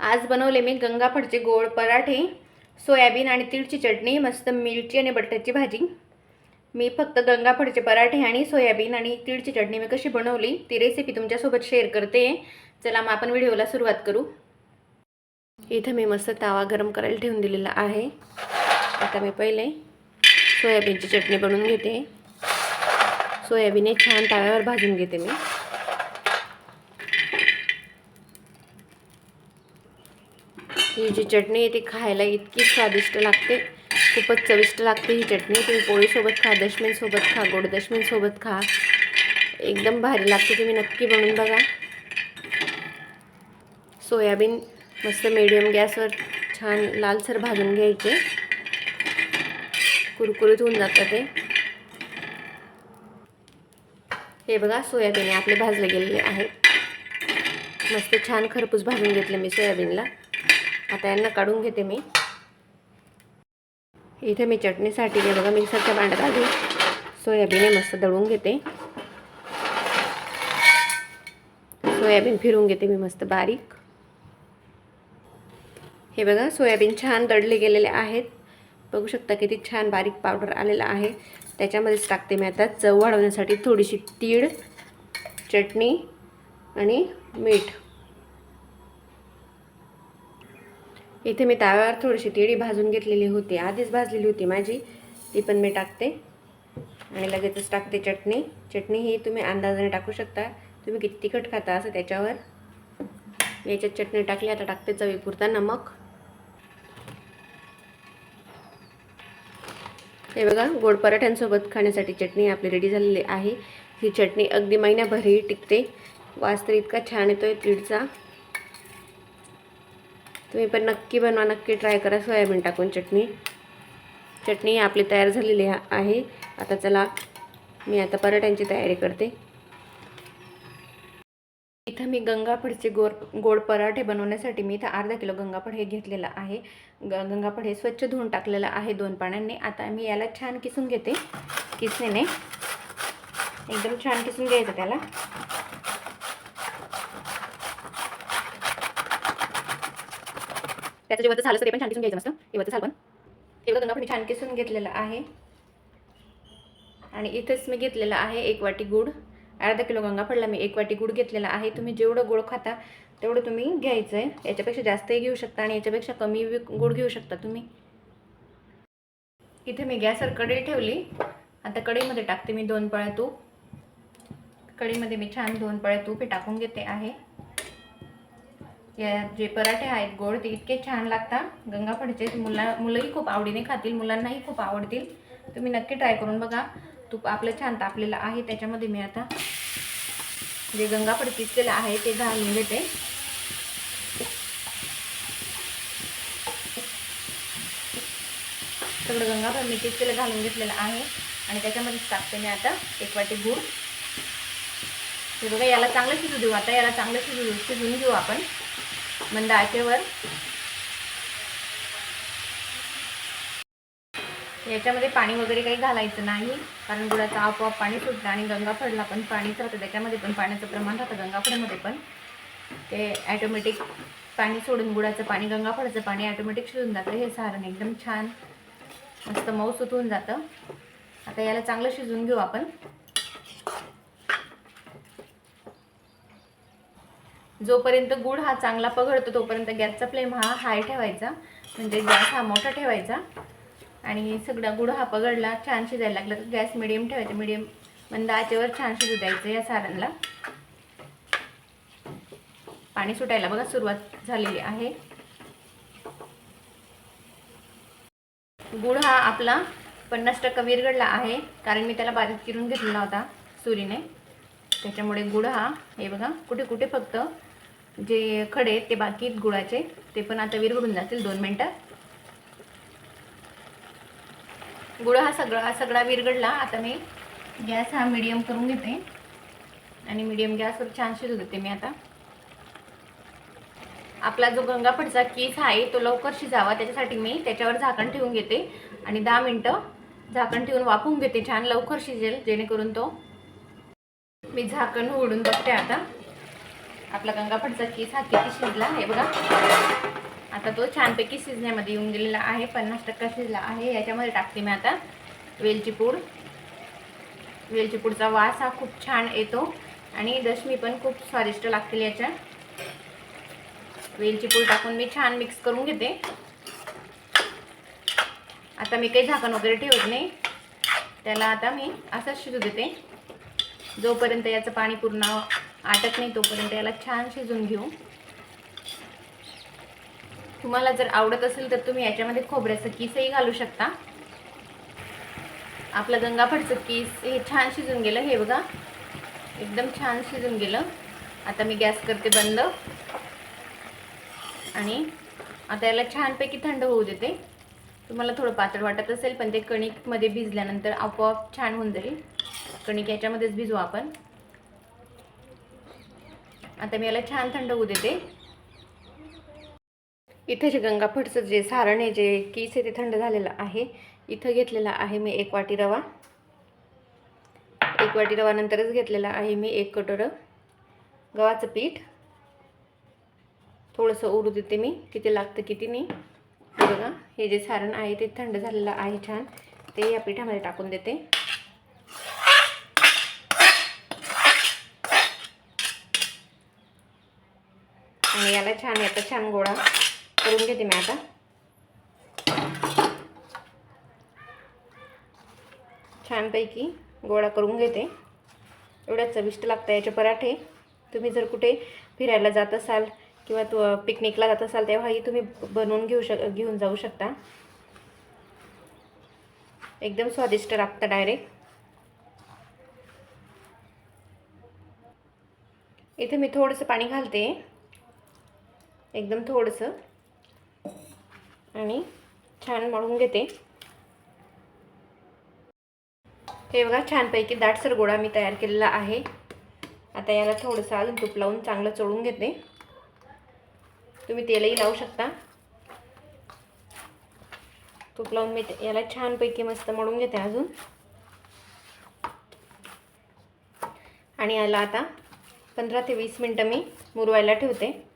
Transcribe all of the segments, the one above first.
आज बनवले मी गंगाफडचे गोड पराठे सोयाबीन आणि तिळची चटणी मस्त मिरची आणि बटाट्याची भाजी. मी फक्त गंगाफडचे पराठे आणि सोयाबीन आणि तिळची चटणी मी कशी बनवली ती रेसिपी तुमच्यासोबत शेअर करते. चला मग आपण व्हिडिओला सुरुवात करू. इथं मी मस्त तावा गरम करायला ठेवून दिलेला आहे. आता मी पहिले सोयाबीनची चटणी बनवून घेते. सोयाबीन हे छान तव्यावर भाजून घेते मी. ही जी चटणी आहे ती खायला इतकी स्वादिष्ट लागते. खूपच चविष्ट लागते ही चटणी. तुम्ही पोळीसोबत खा दशमीनसोबत खा गोड दशमीनसोबत खा. एकदम भारी लागते तुम्ही नक्की बनवून बघा. सोयाबीन मस्त मीडियम गॅसवर छान लालसर भाजून घ्यायचे. कुरकुरीत होऊन जातं ते. हे बघा सोयाबीन आपले भाजले गेलेले आहेत. मस्त छान खरपूस भाजून घेतले मी सोयाबीनला. आता यांना काढून घेते मी. इथे मी चटणीसाठी हे बघा मिक्सरच्या भांड्यात आधी सोयाबीन हे मस्त दळून घेते. सोयाबीन फिरून घेते मी मस्त बारीक. हे बघा सोयाबीन छान दडले गेलेले आहेत. बघू शकता किती छान बारीक पावडर आलेला आहे. त्याच्यामध्येच टाकते मी आता चव वाढवण्यासाठी थोडीशी तीळ चटणी आणि मीठ. इथे मी तव्यावर थोडीशी तिळी भाजून घेतलेली होती. आधीच भाजलेली होती माझी. ती पण मी टाकते. आणि लगेचच टाकते चटणी. चटणी ही तुम्ही अंदाजाने टाकू शकता. तुम्ही किती तिखट खाता असं त्याच्यावर. याच्यात चटणी टाकली. आता टाकते चवीपुरता नमक. हे बघा गोड पराठ्यांसोबत खाण्यासाठी चटणी आपली रेडी झालेली आहे. ही चटणी अगदी महिन्याभरही टिकते. वास तर इतका छान येतो आहे तीळचा. तुम्ही पण नक्की बनवा नक्की ट्राय करा. सोयाबीन टाकून चटणी. चटणी आपली तयार झालेली आहे. आता चला मी आता पराठ्यांची तयारी करते. इथं मी गंगाफडचे गोड गोड पराठे बनवण्यासाठी मी इथं अर्धा किलो गंगाफड हे घेतलेलं आहे. ग गंगाफड हे स्वच्छ धुवून टाकलेलं आहे दोन पाण्याने आता मी याला छान किसून घेते. किसणीने. एकदम छान किसून घ्यायचं त्याला. त्याचं जे वरचं झालं ते पण छान किसून घ्यायचं मस्त. हे वरचं झालं पण. एवढं गंगाफड मी छान किसून घेतलेलं आहे. आणि इथेच मी घेतलेलं आहे एक वाटी गूळ. अर्धा किलो गंगाफळला मी एक वाटी गूळ घेतलेला आहे. तुम्ही जेवढं गोड खाता तेवढं तुम्ही घ्यायचं आहे याच्यापेक्षा जास्तही घेऊ शकता आणि याच्यापेक्षा कमी गूळ घेऊ शकता तुम्ही. इथे मी गॅसवर कढई ठेवली. आता कढईमध्ये टाकते मी दोन पळ्या तूप. कढईमध्ये मी छान दोन पळ्या तूप हे टाकून घेते आहे. या जे पराठे आहेत गोड ते इतके छान लागतात. गंगाफळचे मुला मुलंही खूप आवडीने खातील मुलांनाही खूप आवडतील. तुम्ही नक्की ट्राय करून बघा. तूप आपलं छान तापलेलं आहे त्याच्यामध्ये मी आता जे गंगाफळ किसलेलं आहे ते घालून घेते. सगळं गंगाफळ मी किसलेलं घालून घेतलेलं आहे. आणि त्याच्यामध्येच टाकते मी आता एक वाटी गूळ. हे बघा याला चांगलं शिजू देऊ. आता याला चांगलं शिजू शिजून घेऊ आपण. मंद आचेवर याच्यामध्ये पाणी वगैरे काही घालायचं नाही कारण गुळाचं आपोआप पाणी सुटतं आणि गंगाफळला पण पाणीच राहतं त्याच्यामध्ये पण पाण्याचं प्रमाण राहतं गंगाफळमध्ये पण. ते ॲटोमॅटिक पाणी सोडून गुळाचं पाणी गंगाफळाचं पाणी ॲटोमॅटिक शिजून जातं. हे सारण एकदम छान मस्त मऊ होऊन जातं. आता याला चांगलं शिजून घेऊ आपण. जोपर्यंत गुळ हा चांगला पघळतो तोपर्यंत गॅसचा फ्लेम हा हाय ठेवायचा. म्हणजे गॅस हा मोठा ठेवायचा. आणि सगळा गुळ हा पगडला छान शिजायला लागला. तर गॅस मिडियम ठेवायचा. मिडियम मंद आचेवर छान शिजू द्यायचं या सारणला पाणी सुटायला बघा सुरुवात झालेली आहे. गुळ हा आपला पन्नास टक्का विरगडला आहे. कारण मी त्याला बारीक चिरून घेतलेला होता सुरीने. त्याच्यामुळे गुळ हा हे बघा कुठे कुठे फक्त जे खडे आहेत ते बाकी आहेत गुळाचे ते पण आता विरघळून जातील दोन मिनटं. गुळ हा सगळा हा सगळा विरघडला आता मी गॅस हा मिडियम करून घेते. आणि मिडियम गॅसवर छान शिजू देते मी आता. आपला जो गंगाफडचा केस आहे तो लवकर शिजावा. त्याच्यासाठी मी त्याच्यावर झाकण ठेवून घेते. आणि दहा मिनटं झाकण ठेवून वाफवून घेते. छान लवकर शिजेल जेणेकरून तो मी झाकण उघडून बघते आता. आपला गंगाफडचा केस हा किती शिजला आहे बघा. आता तो छानपैकी शिजण्यामध्ये येऊन गेलेला आहे. पन्नास टक्का शिजला आहे. याच्यामध्ये टाकते मी आता वेलची पूड. वेलची पूडचा वास हा खूप छान येतो. आणि दशमी पण खूप स्वादिष्ट लागतील याच्यात. वेलची पूड टाकून मी छान मिक्स करून घेते. आता मी काही झाकण वगैरे ठेवत नाही. त्याला आता मी असंच शिजू देते. जोपर्यंत याचं पाणी पूर्ण आटत नाही तोपर्यंत याला छान शिजून घेऊ. तुम्हाला जर आवडत असेल तर तुम्ही याच्यामध्ये खोबऱ्याचं किसही घालू शकता. आपलं गंगाफडचं किस हे छान शिजून गेलं हे बघा. एकदम छान शिजून गेलं. आता मी गॅस करते बंद. आणि आता याला छानपैकी थंड होऊ देते. तुम्हाला थोडं पातळ वाटत असेल पण ते कणिकमध्ये भिजल्यानंतर आपोआप छान होऊन जाईल. कणिक याच्यामध्येच भिजू आपण. आता मी याला छान थंड होऊ देते. इथं जे गंगाफटचं जे सारण आहे जे कीस आहे ते थंड झालेलं आहे. इथं घेतलेला आहे मी एक वाटी रवा. एक वाटी रवा नंतरच घेतलेला आहे मी एक कटोरं गव्हाचं पीठ. थोडंसं उरू देते मी किती लागतं किती नाही. बघा हे जे सारण आहे ते थंड झालेलं आहे छान. ते या पिठामध्ये टाकून देते. आणि याला छान याचा छान गोळा करून घेते मी आता. छानपैकी गोळा करून घेते. एवढ्या चविष्ट लागतं याचे पराठे. तुम्ही जर कुठे फिरायला जात असाल किंवा तू पिकनिकला जात असाल तेव्हाही तुम्ही बनवून घेऊ शक घेऊन जाऊ शकता. एकदम स्वादिष्ट लागतं डायरेक्ट. इथे मी थोडंसं पाणी घालते. एकदम थोडंसं. आणि छान मळून घेते. हे बघा छानपैकी दाटसर गोळा मी तयार केलेला आहे. आता याला थोडंसं अजून तूप लावून चांगलं चोळून घेते. तुम्ही तेलही लावू शकता. तूप लावून मी ते- याला छानपैकी मस्त मळून घेते अजून. आणि याला आता पंधरा ते वीस मिनटं मी मुरवायला ठेवते.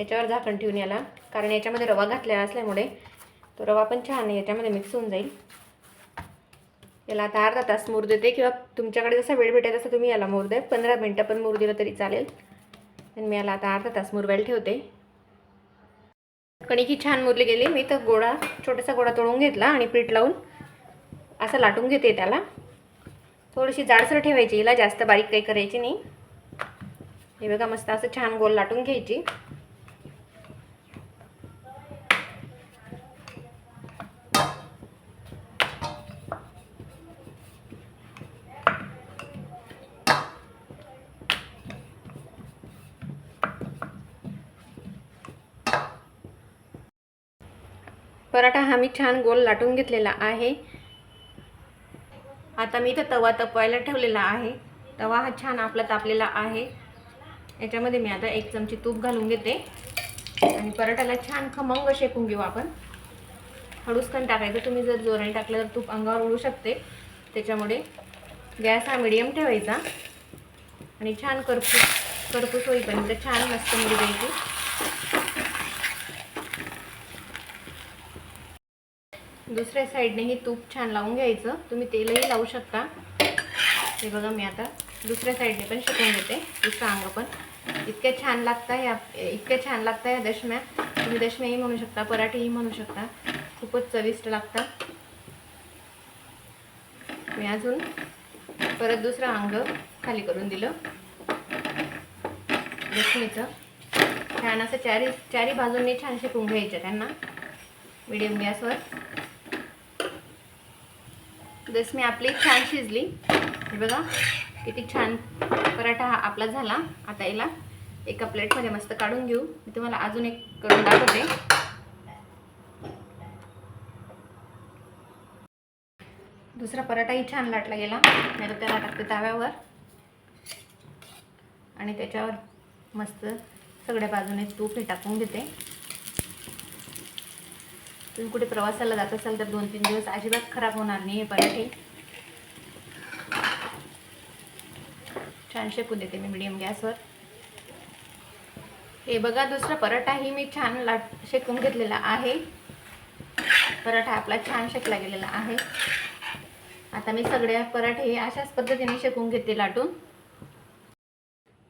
याच्यावर झाकण ठेवून याला. कारण याच्यामध्ये रवा घातलेला असल्यामुळे तो रवा पण छान याच्यामध्ये मिक्स होऊन जाईल. याला आता अर्धा तास मूर देते किंवा तुमच्याकडे जसा वेळ भेटेल तसं तुम्ही याला मूर द्या. पंधरा मिनटं पण मूर दिलं तरी चालेल. आणि मी याला आता अर्धा तास मुरवायला ठेवते. कणिक ही छान मुरली गेली. मी तर गोळा छोटासा गोळा तोडून घेतला आणि पीठ लावून असं लाटून घेते त्याला. थोडीशी जाडसर ठेवायची. हिला जास्त बारीक काही करायची नाही. हे बघा मस्त असं छान गोल लाटून घ्यायची. पराठा हा मी छान गोल लाटून घेतलेला आहे. आता मी इथं तवा तपवायला ठेवलेला आहे. तवा हा छान आपला तापलेला आहे. याच्यामध्ये मी आता एक चमची तूप घालून घेते. आणि पराठाला छान खमंग शेकून घेऊ आपण. हळूच टाकायचं. तुम्ही जर जोराने टाकलं तर तूप अंगावर उडू शकते. त्याच्यामुळे गॅस हा मिडियम ठेवायचा. आणि छान करपूस करपूस होईपर्यंत छान मस्त मुरी दुसऱ्या साईडनेही तूप छान लावून घ्यायचं. तुम्ही तेलही लावू शकता. हे बघा मी आता दुसऱ्या साईडने पण शिकून घेते. दुसरं अंग पण. इतक्या छान लागतं या इतक्या छान लागतं या दशम्या. तुम्ही दशम्याही म्हणू शकता पराठेही म्हणू शकता. खूपच चविष्ट लागतात मी अजून परत दुसरं अंग खाली करून दिलं. दशमीचं. छान असं चारी चारी बाजूंनी छान शिकून घ्यायचं त्यांना. मिडियम गॅसवर. दसमी आपली छान शिजली. हे बघा किती छान पराठा हा आपला झाला. आता याला एका प्लेटमध्ये मस्त काढून घेऊ. मी तुम्हाला अजून एक करून दाखवते. दुसरा पराठाही छान लाटला गेला. नाही तर त्याला टाकते ताव्यावर. आणि त्याच्यावर मस्त सगळ्या बाजूने तूप हे टाकून घेते तुम्ही कुठे प्रवासाला जात असाल तर दोन तीन दिवस अजिबात खराब होणार नाही हे पराठे. छान शेकून देते मी मिडियम गॅसवर. हे बघा दुसरा पराठाही मी छान लाट शेकून घेतलेला आहे. पराठा आपला छान शेकला गेलेला आहे. आता मी सगळ्या पराठे अशाच पद्धतीने शेकून घेते लाटून.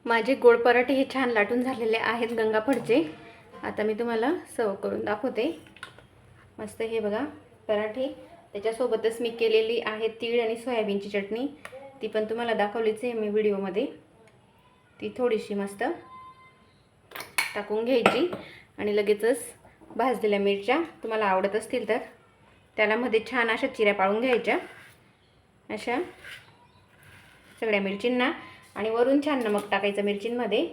माझे गोड पराठे हे छान लाटून झालेले आहेत गंगाफडचे आता मी तुम्हाला सर्व करून दाखवते. मस्त हे बघा पराठे. त्याच्यासोबतच मी केलेली आहे तीळ आणि सोयाबीनची चटणी. ती पण तुम्हाला दाखवलीच आहे मी व्हिडिओमध्ये. ती थोडीशी मस्त टाकून घ्यायची आणि लगेचच भाजलेल्या मिरच्या तुम्हाला आवडत असतील तर त्याला मध्ये छान अशा चिऱ्या पाळून घ्यायच्या. अशा सगळ्या मिरचींना. आणि वरून छान नमक टाकायचं मिरचींमध्ये.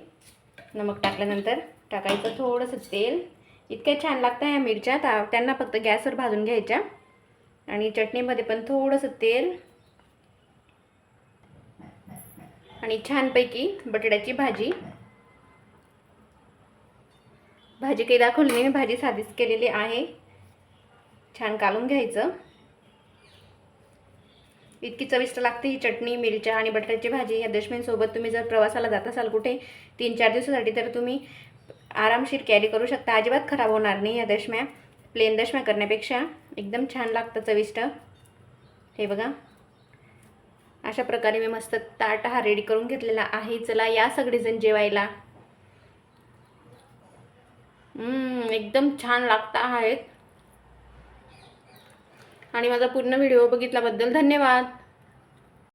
नमक टाकल्यानंतर टाकायचं थोडंसं तेल. इतक्या छान लागतं ह्या मिरच्या. ता त्यांना फक्त गॅसवर भाजून घ्यायच्या. आणि चटणीमध्ये पण थोडंसं तेल. आणि छानपैकी बटाट्याची भाजी. भाजी काही दाखवली नाही भाजी साधीच केलेली आहे. छान कालून घ्यायचं. इतकी चविष्ट लागते ही चटणी मिरच्या आणि बटाट्याची भाजी. ह्या दशमींसोबत तुम्ही जर प्रवासाला जात असाल कुठे तीन चार दिवसासाठी तर तुम्ही आरामशीर कॅरी करू शकता. अजिबात खराब होणार नाही या दशम्या. प्लेन दशम्या करण्यापेक्षा एकदम छान लागतं चविष्ट. हे बघा. अशा प्रकारे मी मस्त ताट हा रेडी करून घेतलेला आहे. चला या सगळेजण जेवायला. एकदम छान लागता आहेत. आणि माझा पूर्ण व्हिडिओ बघितल्याबद्दल धन्यवाद.